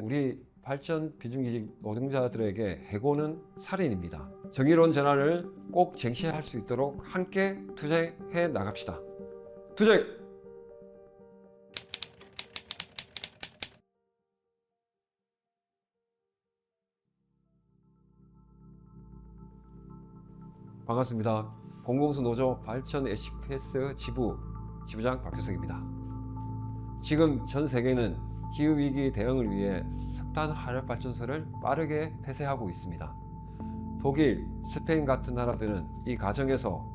우리 발전 비중기직 노동자들에게 해고는 살인입니다. 정의로운 전환을 꼭 쟁취할 수 있도록 함께 투쟁해 나갑시다. 투쟁! 반갑습니다. 공공수 노조 발전 HPS 지부 지부장 박규석입니다. 지금 전 세계는 기후 위기 대응을 위해 석탄 화력 발전소를 빠르게 폐쇄하고 있습니다. 독일, 스페인 같은 나라들은 이 과정에서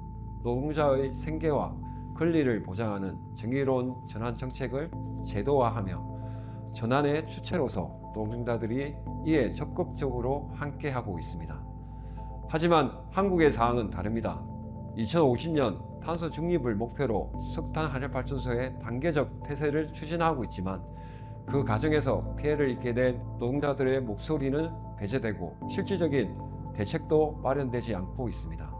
노동자의 생계와 권리를 보장하는 정의로운 전환 정책을 제도화하며 전환의 주체로서 노동자들이 이에 적극적으로 함께하고 있습니다. 하지만 한국의 상황은 다릅니다. 2050년 탄소 중립을 목표로 석탄 화력 발전소의 단계적 폐쇄를 추진하고 있지만 그 과정에서 피해를 입게 된 노동자들의 목소리는 배제되고 실질적인 대책도 마련되지 않고 있습니다.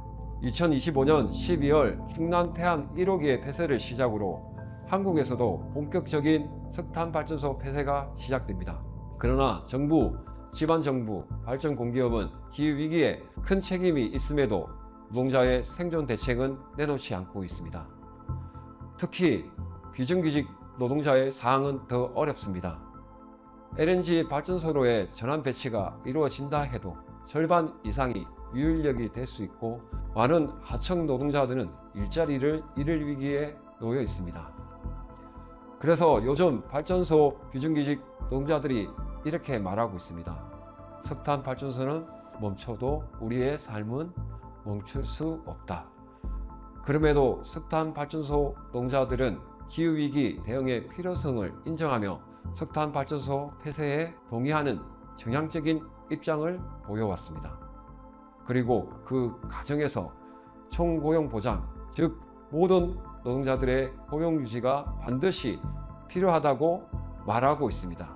2025년 12월 충남 태안 1호기의 폐쇄를 시작으로 한국에서도 본격적인 석탄 발전소 폐쇄가 시작됩니다. 그러나 정부, 지방정부, 발전 공기업은 기후 위기에 큰 책임이 있음에도 노동자의 생존 대책은 내놓지 않고 있습니다. 특히 비정규직 노동자의 사항은 더 어렵습니다. LNG 발전소로의 전환 배치가 이루어진다 해도 절반 이상이 유인력이 될 수 있고 많은 하청 노동자들은 일자리를 잃을 위기에 놓여 있습니다. 그래서 요즘 발전소 비정규직 노동자들이 이렇게 말하고 있습니다. 석탄 발전소는 멈춰도 우리의 삶은 멈출 수 없다. 그럼에도 석탄 발전소 노동자들은 기후위기 대응의 필요성을 인정하며 석탄 발전소 폐쇄에 동의하는 정향적인 입장을 보여왔습니다. 그리고 그 과정에서 총고용 보장, 즉 모든 노동자들의 고용 유지가 반드시 필요하다고 말하고 있습니다.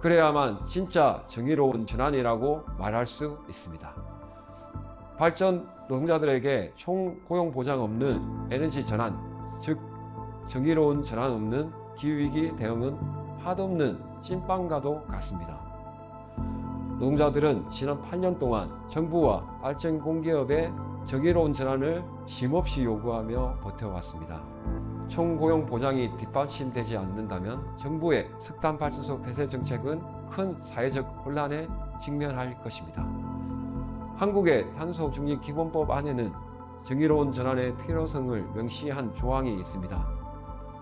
그래야만 진짜 정의로운 전환이라고 말할 수 있습니다. 발전 노동자들에게 총 고용 보장 없는 에너지 전환, 즉 정의로운 전환 없는 기후위기 대응은 had없는 찐빵과도 같습니다. 노동자들은 지난 8년 동안 정부와 발전 공기업의 정의로운 전환을 쉼없이 요구하며 버텨왔습니다. 총고용 보장이 뒷받침되지 않는다면 정부의 석탄 발전소 폐쇄 정책은 큰 사회적 혼란에 직면할 것입니다. 한국의 탄소 중립 기본법 안에는 정의로운 전환의 필요성을 명시한 조항이 있습니다.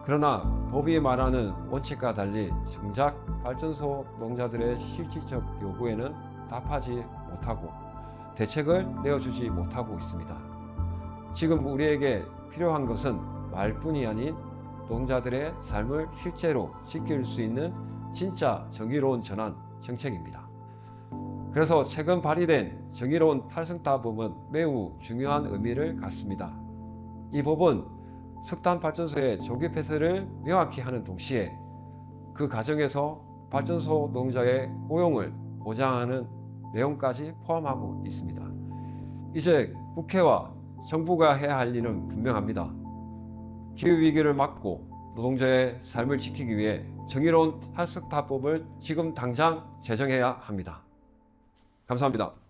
그러나 법이 말하는 원칙과 달리 정작 발전소 노동자들의 실질적 요구에는 답하지 못하고 대책을 내어주지 못하고 있습니다. 지금 우리에게 필요한 것은 말뿐이 아닌 노동자들의 삶을 실제로 지킬 수 있는 진짜 정의로운 전환 정책입니다. 그래서 최근 발의된 정의로운 탈승타 법은 매우 중요한 의미를 갖습니다. 이 법은 석탄 발전소의 조기 폐쇄를 명확히 하는 동시에 그 과정에서 발전소 노동자의 고용을 보장하는 내용까지 포함하고 있습니다. 이제 국회와 정부가 해야 할 일은 분명합니다. 기후 위기를 막고 노동자의 삶을 지키기 위해 정의로운 탈석타법을 지금 당장 제정해야 합니다. 감사합니다.